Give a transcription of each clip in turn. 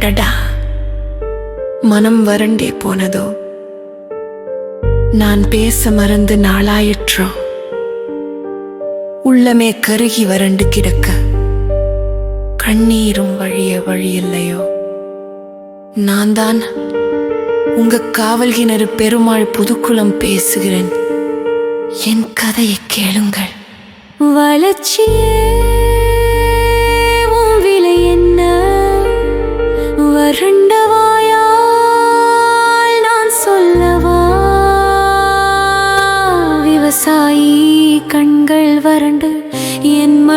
அடடா மனம் வறண்டே போனதோ? நான் பேச மறந்து நாளாயிற்றோ? உள்ளமே கருகி வறண்டு கிடக்க. கண்ணீரும் வழிய வழியில்லையோ? நான் தான் உங்க காவல்கிணறு பெருமாள் புதுக்குளம் பேசுகிறேன். என் கதையை கேளுங்கள். வளர்ச்சியே.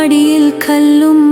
അടിയിൽ കല്ലും